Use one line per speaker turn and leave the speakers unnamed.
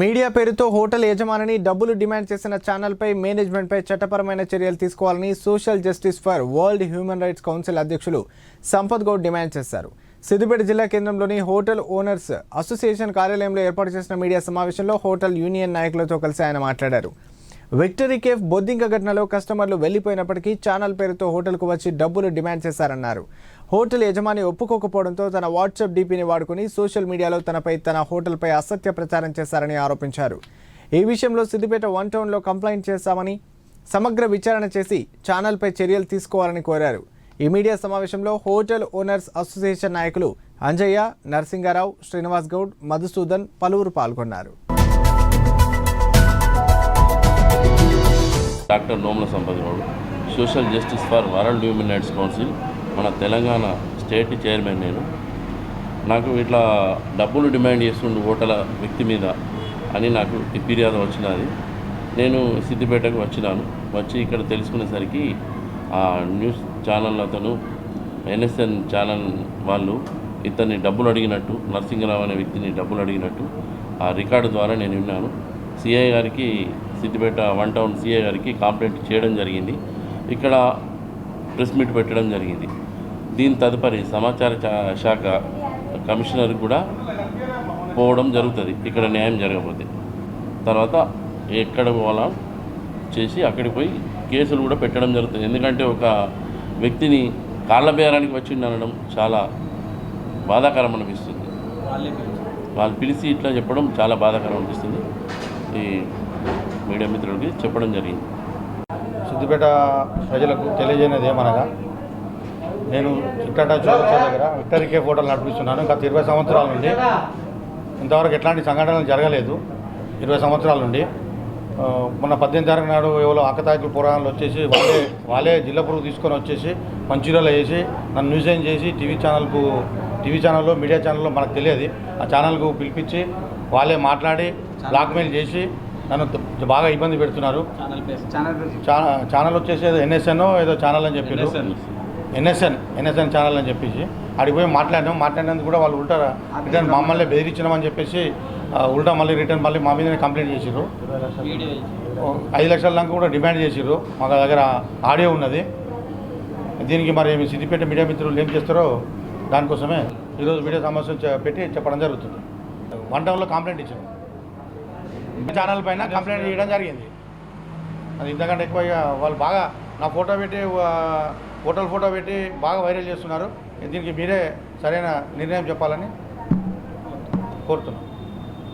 Media పేరుతో hotel యజమానిని డబ్బులు డిమాండ్ చేసిన ఛానల్పై మేనేజ్మెంట్పై చట్టపరమైన చర్యలు తీసుకోవాలని social justice for world human rights council అధ్యక్షులు సంపత్ గౌడ్ డిమాండ్ చేశారు. సిద్దిపేట జిల్లా కేంద్రంలోని హోటల్ ఓనర్స్ అసోసియేషన్ కార్యాలయంలో ఏర్పాటు చేసిన మీడియా సమావేశంలో హోటల్ యూనియన్ నాయకులతో కలిసి ఆయన మాట్లాడారు. విక్టరీ కేఫ్ బొద్దింక ఘటనలో కస్టమర్లు వెళ్ళిపోయినప్పటికీ ఛానల్ పేరుతో హోటల్కు వచ్చి డబ్బులు డిమాండ్ చేశారన్నారు. హోటల్ యజమాని ఒప్పుకోకపోవడంతో తన వాట్సాప్ డీపీని వాడుకుని సోషల్ మీడియాలో తనపై తన హోటల్పై అసత్య ప్రచారం చేశారని ఆరోపించారు. ఈ విషయంలో సిద్దిపేట వన్ టౌన్లో కంప్లైంట్ చేశామని సమగ్ర విచారణ చేసి ఛానల్పై చర్యలు తీసుకోవాలని కోరారు. ఈ మీడియా సమావేశంలో హోటల్ ఓనర్స్ అసోసియేషన్ నాయకులు అంజయ్య నరసింగారావు శ్రీనివాస్ గౌడ్ మధుసూదన్ పలువురు పాల్గొన్నారు.
Doctor Nomula Sampadarao social justice for world human rights council మన తెలంగాణ స్టేట్ చైర్మన్ నేను. నాకు ఇట్లా డబ్బులు డిమాండ్ చేస్తుండే ఓటల వ్యక్తి మీద అని నాకు ఈ ఫిర్యాదు వచ్చినది. నేను సిద్దిపేటకు వచ్చినాను. వచ్చి ఇక్కడ తెలుసుకునేసరికి ఆ న్యూస్ ఛానల్ అతను ఎన్ఎస్ఎన్ ఛానల్ వాళ్ళు ఇతన్ని డబ్బులు అడిగినట్టు నరసింహరావు అనే వ్యక్తిని డబ్బులు అడిగినట్టు ఆ రికార్డు ద్వారా నేను విన్నాను. సిఐ గారికి సిద్దిపేట వన్ టౌన్ సిఐ గారికి కంప్లైంట్ చేయడం జరిగింది. ఇక్కడ ప్రెస్ మీట్ పెట్టడం జరిగింది. దీని తదుపరి సమాచార శాఖ కమిషనర్ కూడా పోవడం జరుగుతుంది. ఇక్కడ న్యాయం జరగకపోతే. తర్వాత ఎక్కడ పోవాలా చేసి అక్కడికి పోయి కేసులు కూడా పెట్టడం జరుగుతుంది. ఎందుకంటే ఒక వ్యక్తిని కాళ్ళ బేరానికి వచ్చి అనడం చాలా బాధాకరం అనిపిస్తుంది. వాళ్ళు పిలిచి ఇట్లా చెప్పడం చాలా బాధాకరం అనిపిస్తుంది. ఈ మీడియా మిత్రులకి చెప్పడం జరిగింది.
సిద్దిపేట ప్రజలకు తెలియజేయనిది ఏమనగా నేను చిట్టట చౌరస్తా దగ్గర విక్టరీ కేఫ్ హోటల్ నడిపిస్తున్నాను. గత ఇరవై సంవత్సరాల నుండి ఇంతవరకు ఎట్లాంటి సంఘటనలు జరగలేదు. ఇరవై సంవత్సరాల నుండి మొన్న పద్దెనిమిది తారీఖు నాడు ఎవరో ఆకతాయికుల పురాణాలు వచ్చేసి వాళ్ళే వాళ్ళే జిల్లా పురుగు తీసుకొని వచ్చేసి మంచిర్యాల వేసి నన్ను న్యూస్ చేసి టీవీ ఛానల్కు టీవీ ఛానల్లో మీడియా ఛానల్లో మనకు తెలియదు. ఆ ఛానల్కు పిలిపించి వాళ్ళే మాట్లాడి బ్లాక్మెయిల్ చేసి నన్ను బాగా ఇబ్బంది పెడుతున్నారు. ఛానల్ వచ్చేసి ఏదో ఎన్ఎస్ఎన్ ఏదో ఛానల్ అని చెప్పారు ఎన్ఎస్ఎన్ ఎన్ఎస్ఎన్ ఛానల్ అని చెప్పేసి. అడిగి పోయి మాట్లాడినాం. మాట్లాడినందుకు కూడా వాళ్ళు ఉల్టా రిటర్న్ మమ్మల్ని బెదిరించినామని చెప్పేసి ఉల్టా మళ్ళీ రిటర్న్ మళ్ళీ మా మీదనే కంప్లైంట్ చేసిర్రు. ఓ, ఐదు లక్షల దాకా కూడా డిమాండ్ చేసిర్రు. మా దగ్గర ఆడియో ఉన్నది. దీనికి మరి మీ సిద్దిపేట మీడియా మిత్రులు ఏం చేస్తారో దానికోసమే ఈరోజు మీడియా సమావేశం చే- పెట్టి చెప్పడం జరుగుతుంది. వన్ టౌన్లో కంప్లైంట్ ఇచ్చాము ఛానల్ పైన కంప్లైంట్ చేయడం జరిగింది. అది ఇంతకంటే ఎక్కువ వాళ్ళు బాగా నా ఫోటో పెట్టి హోటల్ ఫోటో పెట్టి బాగా వైరల్ చేస్తున్నారు. దీనికి మీరే సరైన నిర్ణయం చెప్పాలని కోరుతున్నాను